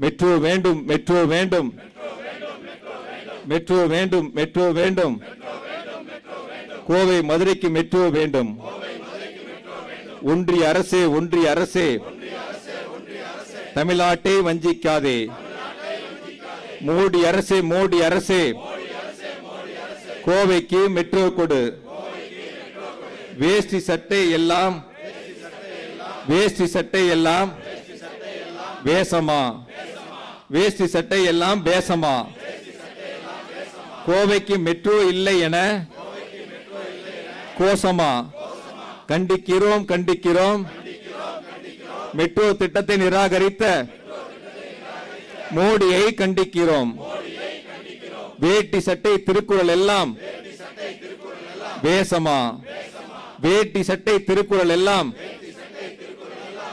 Metro வேண்டும் metro வேண்டும் metro வேண்டும் மெட்ரோ வேண்டும் கோவை மதுரைக்கு மெட்ரோ வேண்டும் ஒன்றிய அரசே ஒன்றிய அரசே தமிழ்நாட்டை வஞ்சிக்காதே மோடி அரசே மோடி அரசே கோவைக்கு மெட்ரோ கொடு வேஷ்டி சட்டை எல்லாம் வேஷ்டி சட்டை எல்லாம் வேஷமா வேஷ்டி சட்டை எல்லாம் பேசமா கோவைக்கு மெட்ரோ இல்லை என? கோசமா? கண்டிக்கிறோம் கண்டிக்கிறோம். மெட்ரோ திட்டத்தை நிராகரித்த மோடியை கண்டிக்கிறோம். வேட்டி சட்டை திருக்குறள் எல்லாம் வேஷமா வேட்டி சட்டை திருக்குறள் எல்லாம்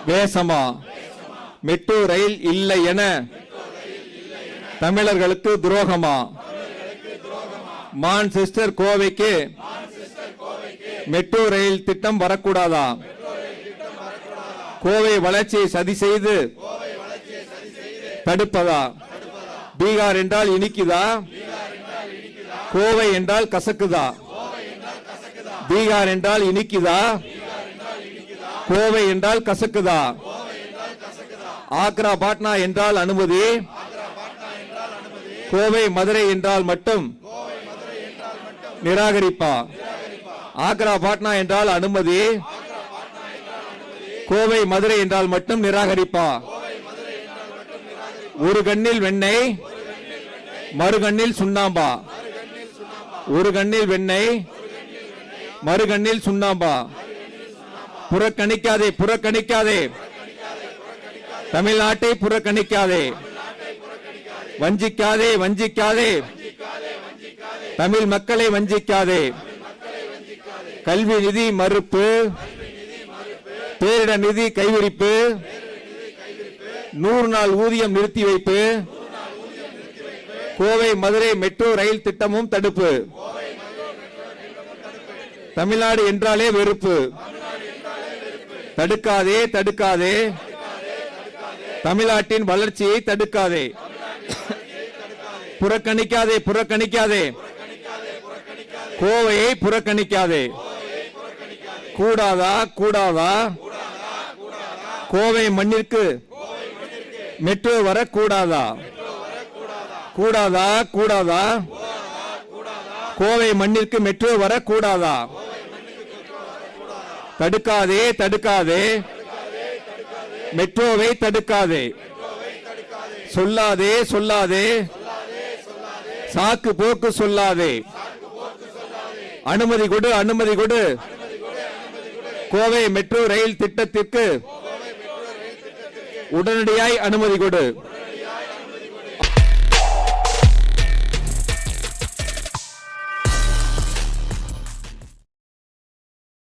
வேஷமா மெட்ரோ ரயில் இல்லை என? தமிழர்களுக்கு துரோகமா? மான்செஸ்டர் கோவைக்கு மெட்ரோ ரயில் திட்டம் வரக்கூடாதா? கோவை வளர்ச்சியை சதி செய்து தடுப்பதா? பீகார் என்றால் இனிக்குதா? கோவை என்றால் கசக்குதா? பீகார் என்றால் இனிக்குதா? கோவை என்றால் கசக்குதா? ஆக்ரா பாட்னா என்றால் அனுமதி? கோவை மதுரை என்றால் மட்டும் நிராகரிப்பா. ஆக்ரா பாட்னா என்றால் அனுமதி. கோவை மதுரை என்றால் மட்டும் நிராகரிப்பா. ஒரு கண்ணில் வெண்ணெய் மறு கண்ணில் சுண்ணாம்பா. ஒரு கண்ணில் வெண்ணெய் மறு கண்ணில் சுண்ணாம்பா. புறக்கணிக்காதே புறக்கணிக்காதே. தமிழ்நாட்டை புறக்கணிக்காதே. வஞ்சிக்காதே வஞ்சிக்காதே. தமிழ் மக்களை வஞ்சிக்காதே. கல்வி நிதி மறுப்பு. பேரிட நிதி கைவிரிப்பு. நூறு நாள் ஊதியம் நிறுத்தி வைப்பு. கோவை மதுரை மெட்ரோ ரயில் திட்டமும் தடுப்பு. தமிழ்நாடு என்றாலே வெறுப்பு. தடுக்காதே தடுக்காதே. தமிழ்நாட்டின் வளர்ச்சியை தடுக்காதே. புறக்கணிக்காதே புறக்கணிக்காதே. கோவையை புறக்கணிக்காதே. கூடாதா கூடாதா? கோவை மண்ணிற்கு மெட்ரோ வரக்கூடாதா கூடாதா? கூடாதா கோவை மண்ணிற்கு மெட்ரோ வரக்கூடாதா தடுக்காதே தடுக்காதே. மெட்ரோவை தடுக்காதே. சொல்லாதே சொல்லாதே. சாக்கு போக்கு சொல்லாதே. அனுமதி கொடு அனுமதி கொடு. கோவை மெட்ரோ ரயில் திட்டத்திற்கு உடனடியாய் அனுமதி கொடு.